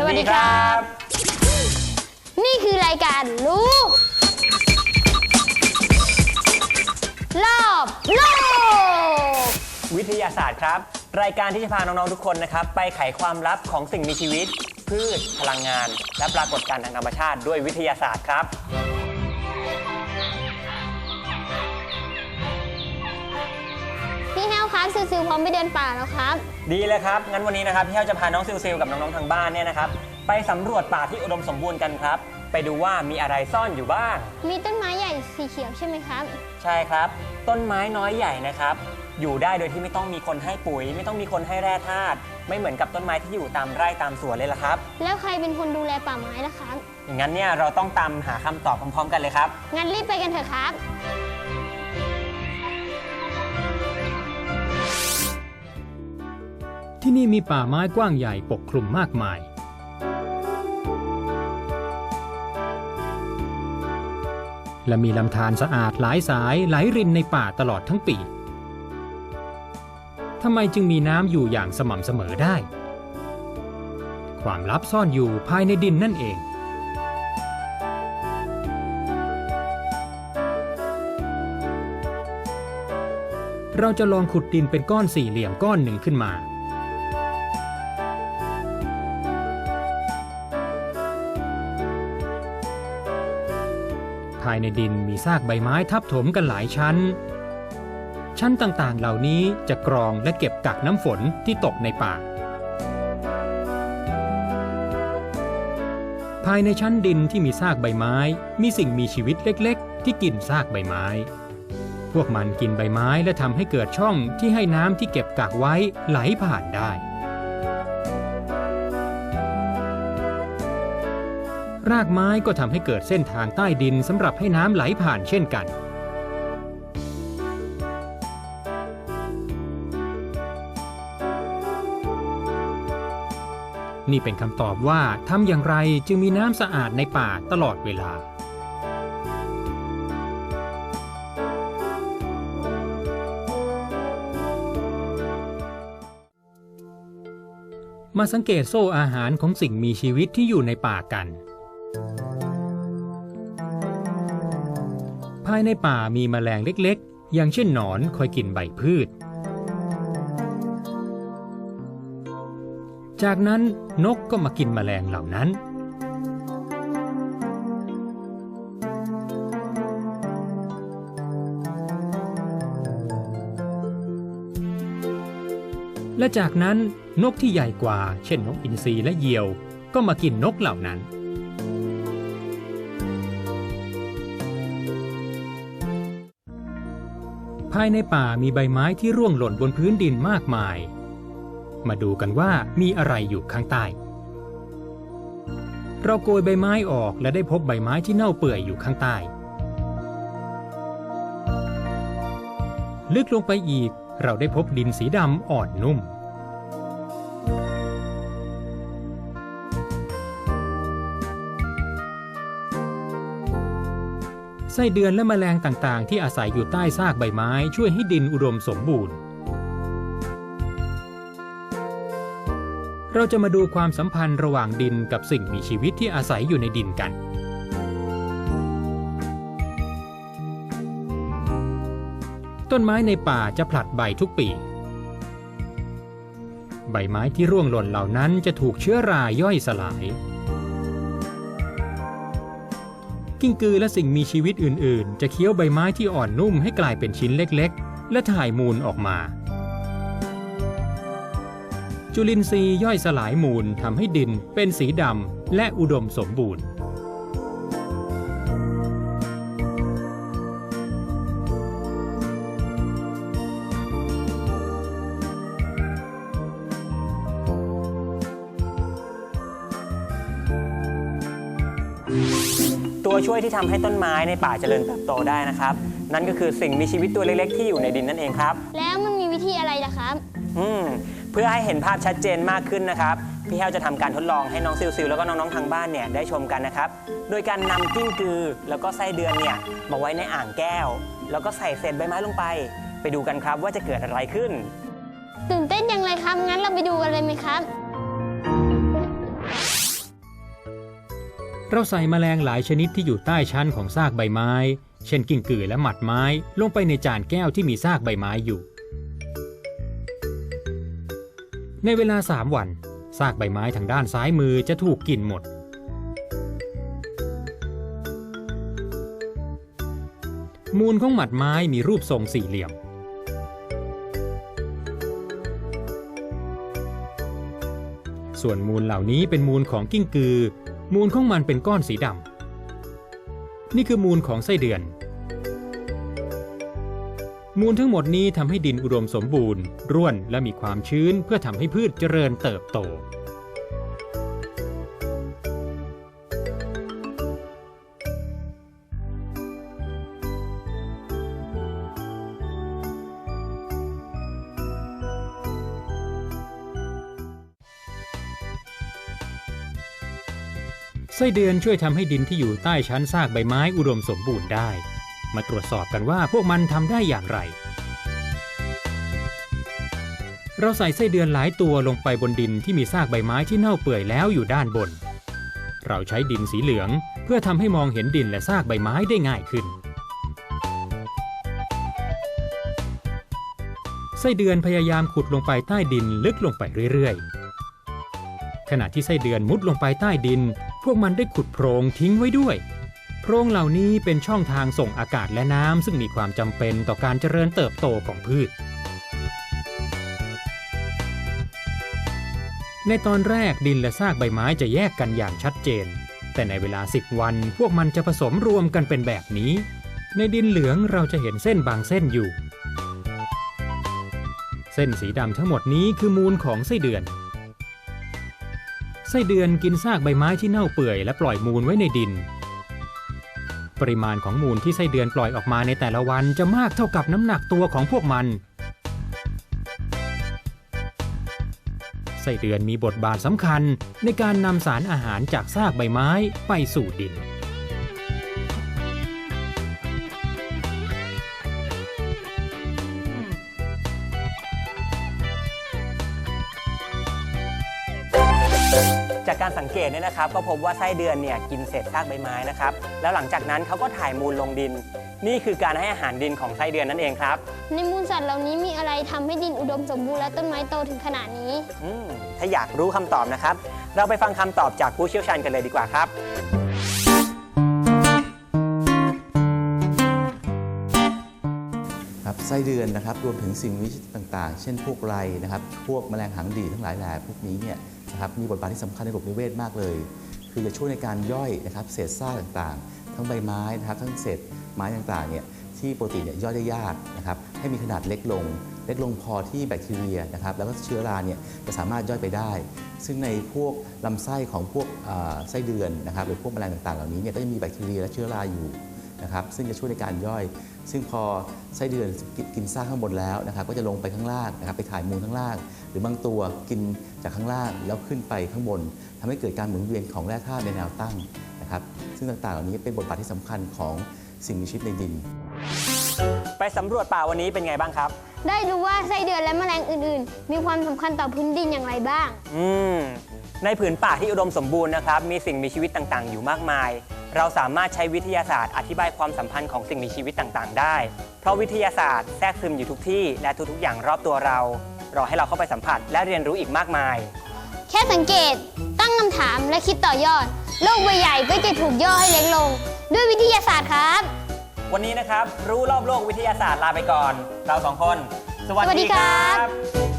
สวัสดีครับ นี่คือรายการรู้รอบโลก วิทยาศาสตร์ครับ รายการที่จะพาน้อง ๆ ทุกคนนะครับ ไปไขความลับของสิ่งมีชีวิต พืช พลังงาน และปรากฏการณ์ทางธรรมชาติด้วยวิทยาศาสตร์ครับ ครับซิวๆพร้อมไปเดินป่าแล้วครับ ดีเลยครับ งั้นวันนี้นะครับพี่เฮาจะพาน้องซิลซิลกับน้องๆทางบ้านเนี่ยนะครับ ไปสำรวจป่าที่อุดมสมบูรณ์กันครับ ไปดูว่ามีอะไรซ่อนอยู่บ้าง มีต้นไม้ใหญ่สีเขียวใช่ไหมครับ ใช่ครับ ต้นไม้น้อยใหญ่นะครับ อยู่ได้โดยที่ไม่ต้องมีคนให้ปุ๋ย ไม่ต้องมีคนให้แร่ธาตุไม่เหมือนกับต้นไม้ที่อยู่ตามไร่ตามสวนเลยล่ะครับ แล้วใครเป็นคนดูแลป่าไม้ล่ะครับอย่างนั้นเนี่ยเราต้องตามหาคำตอบพร้อมๆ กันเลยครับ งั้นรีบไปกันเถอะครับ ที่นี่มีป่าไม้กว้างใหญ่ปกคลุมมากมาย และมีลำธารสะอาดหลายสายไหลรินในป่าตลอดทั้งปีทำไมจึงมีน้ำอยู่อย่างสม่ำเสมอได้ ความลับซ่อนอยู่ภายในดินนั่นเอง เราจะลองขุดดินเป็นก้อนสี่เหลี่ยมก้อนหนึ่งขึ้นมาายในดินมีซากใบไม้ทับถมกันหลายชั้น ชั้นต่างๆเหล่านี้จะกรองและเก็บกักน้ำฝนที่ตกในป่า ภายในชั้นดินที่มีซากใบไม้ มีสิ่งมีชีวิตเล็กๆ ที่กินซากใบไม้ พวกมันกินใบไม้และทำให้เกิดช่องที่ให้น้ำที่เก็บกักไว้ไหลผ่านได้ รากไม้ก็ทำให้เกิดเส้นทางใต้ดินสำหรับให้น้ำไหลผ่านเช่นกันนี่เป็นคำตอบว่าทำอย่างไรจึงมีน้ำสะอาดในป่าตลอดเวลา มาสังเกตโซ่อาหารของสิ่งมีชีวิตที่อยู่ในป่ากันายในป่ามีแมลงเล็กๆ อย่างเช่นหนอนคอยกินใบพืช จากนั้นนกก็มากินแมลงเหล่านั้น และจากนั้นนกที่ใหญ่กว่า เช่นนกอินทรีและเหยี่ยว ก็มากินนกเหล่านั้น ภายในป่ามีใบไม้ที่ร่วงหล่นบนพื้นดินมากมาย มาดูกันว่ามีอะไรอยู่ข้างใต้ เราโกยใบไม้ออกและได้พบใบไม้ที่เน่าเปื่อยอยู่ข้างใต้ ลึกลงไปอีกเราได้พบดินสีดำอ่อนนุ่ม ไส้เดือนและแมลงต่างๆ ที่อาศัยอยู่ใต้ซากใบไม้ช่วยให้ดินอุดมสมบูรณ์ เราจะมาดูความสัมพันธ์ระหว่างดินกับสิ่งมีชีวิตที่อาศัยอยู่ในดินกัน ต้นไม้ในป่าจะผลัดใบทุกปี ใบไม้ที่ร่วงหล่นเหล่านั้นจะถูกเชื้อราย่อยสลาย กิ้งกือและสิ่งมีชีวิตอื่น ๆ จะเคี้ยวใบไม้ที่อ่อนนุ่มให้กลายเป็นชิ้นเล็ก ๆ และถ่ายมูลออกมา จุลินทรีย์ย่อยสลายมูลทำให้ดินเป็นสีดำและอุดมสมบูรณ์ ช่วยที่ทำให้ต้นไม้ในป่าเจริญเติบโตได้นะครับ นั่นก็คือสิ่งมีชีวิตตัวเล็กๆ ที่อยู่ในดินนั่นเองครับ แล้วมันมีวิธีอะไรล่ะครับ อืมเพื่อให้เห็นภาพชัดเจนมากขึ้นนะครับ พี่แฮวจะทำการทดลองให้น้องซิลซิลแล้วก็น้องๆทางบ้านเนี่ยได้ชมกันนะครับ โดยการนำกิ้งกือ แล้วก็ไส้เดือนเนี่ยมาไว้ในอ่างแก้ว แล้วก็ใส่เศษใบไม้ลงไป ไปดูกันครับว่าจะเกิดอะไรขึ้น ตื่นเต้นยังเลยครับงั้นเราไปดูกันเลยไหมครับ เราใส่แมลงหลายชนิดที่อยู่ใต้ชั้นของซากใบไม้ เช่นกิ่งกือและหมัดไม้ ลงไปในจานแก้วที่มีซากใบไม้อยู่ ในเวลา 3 วัน ซากใบไม้ทางด้านซ้ายมือจะถูกกินหมด มูลของหมัดไม้มีรูปทรงสี่เหลี่ยมส่วนมูลเหล่านี้เป็นมูลของกิ้งกือ มูลของมันเป็นก้อนสีดำนี่คือมูลของไส้เดือน มูลทั้งหมดนี้ทำให้ดินอุดมสมบูรณ์ ร่วนและมีความชื้นเพื่อทำให้พืชเจริญเติบโต ไส้เดือนช่วยทำให้ดินที่อยู่ใต้ชั้นซากใบไม้อุดมสมบูรณ์ได้ มาตรวจสอบกันว่าพวกมันทำได้อย่างไร เราใส่ไส้เดือนหลายตัวลงไปบนดินที่มีซากใบไม้ที่เน่าเปื่อยแล้วอยู่ด้านบน เราใช้ดินสีเหลือง เพื่อทำให้มองเห็นดินและซากใบไม้ได้ง่ายขึ้นไส้เดือนพยายามขุดลงไปใต้ดินลึกลงไปเรื่อยๆ ขณะที่ไส้เดือนมุดลงไปใต้ดิน พวกมันได้ขุดโพรงทิ้งไว้ด้วย โพรงเหล่านี้เป็นช่องทางส่งอากาศและน้ำซึ่งมีความจำเป็นต่อการเจริญเติบโตของพืช ในตอนแรกดินและซากใบไม้จะแยกกันอย่างชัดเจน แต่ในเวลา 10 วันพวกมันจะผสมรวมกันเป็นแบบนี้ ในดินเหลืองเราจะเห็นเส้นบางเส้นอยู่ เส้นสีดำทั้งหมดนี้คือมูลของไส้เดือน ไส้เดือนกินซากใบไม้ที่เน่าเปื่อยและปล่อยมูลไว้ในดิน ปริมาณของมูลที่ไส้เดือนปล่อยออกมาในแต่ละวันจะมากเท่ากับน้ำหนักตัวของพวกมันไส้เดือนมีบทบาทสำคัญในการนำสารอาหารจากซากใบไม้ไปสู่ดิน จากการสังเกตเนี่ยนะครับ ก็พบว่าไส้เดือนเนี่ยกินเศษซากใบไม้นะครับ แล้วหลังจากนั้นเขาก็ถ่ายมูลลงดิน นี่คือการให้อาหารดินของไส้เดือนนั่นเองครับ ในมูลสัตว์เหล่านี้มีอะไรทำให้ดินอุดมสมบูรณ์และต้นไม้โตถึงขนาดนี้ อืมถ้าอยากรู้คำตอบนะครับ เราไปฟังคำตอบจากผู้เชี่ยวชาญกันเลยดีกว่าครับ ครับไส้เดือนนะครับรวมถึงสิ่งมีชีวิตต่างๆ เช่นพวกไรนะครับ พวกแมลงหางดีทั้งหลายแหล่พวกนี้เนี่ย นะครับมีบทบาทที่สำคัญในระบบนิเวศมากเลย คือจะช่วยในการย่อยนะครับเศษซากต่างๆ ทั้งใบไม้นะครับทั้งเศษไม้ต่างๆเนี่ยที่ปกติเนี่ยย่อยได้ยากนะครับให้มีขนาดเล็กลง เล็กลงพอที่แบคทีเรียนะครับแล้วก็เชื้อราเนี่ยจะสามารถย่อยไปได้ ซึ่งในพวกลำไส้ของพวกไส้เดือนนะครับหรือพวกแมลงต่างๆ เหล่านี้เนี่ยก็จะมีแบคทีเรียและเชื้อราอยู่นะครับซึ่งจะช่วยในการย่อย ซึ่งพอไส้เดือนกินซากข้างบนแล้วนะครับก็จะลงไปข้างล่างนะครับไปถ่ายมูลข้างล่าง หรือบางตัวกินจากข้างล่างแล้วขึ้นไปข้างบนทำให้เกิดการหมุนเวียนของแร่ธาตุในแนวตั้งนะครับซึ่งต่างๆ เหล่านี้เป็นบทบาทที่สำคัญของสิ่งมีชีวิตในดิน ไปสำรวจป่าวันนี้เป็นไงบ้างครับ ได้รู้ว่าไส้เดือนและแมลงอื่น ๆ มีความสำคัญต่อพื้นดินอย่างไรบ้าง อืมในผืนป่าที่อุดมสมบูรณ์นะครับมีสิ่งมีชีวิตต่างๆ อยู่มากมาย เราสามารถใช้วิทยาศาสตร์อธิบายความสัมพันธ์ของสิ่งมีชีวิตต่างๆ ได้ เพราะวิทยาศาสตร์แทรกซึมอยู่ทุกที่และทุกๆอย่างรอบตัวเรา รอให้เราเข้าไปสัมผัสและเรียนรู้อีกมากมาย แค่สังเกต ตั้งคำถามและคิดต่อยอด โลกใบใหญ่ก็จะถูกย่อให้เล็กลง ด้วยวิทยาศาสตร์ครับ วันนี้นะครับ รู้รอบโลกวิทยาศาสตร์ลาไปก่อน เราสองคน สวัสสวัสดีดีคครัรับ บ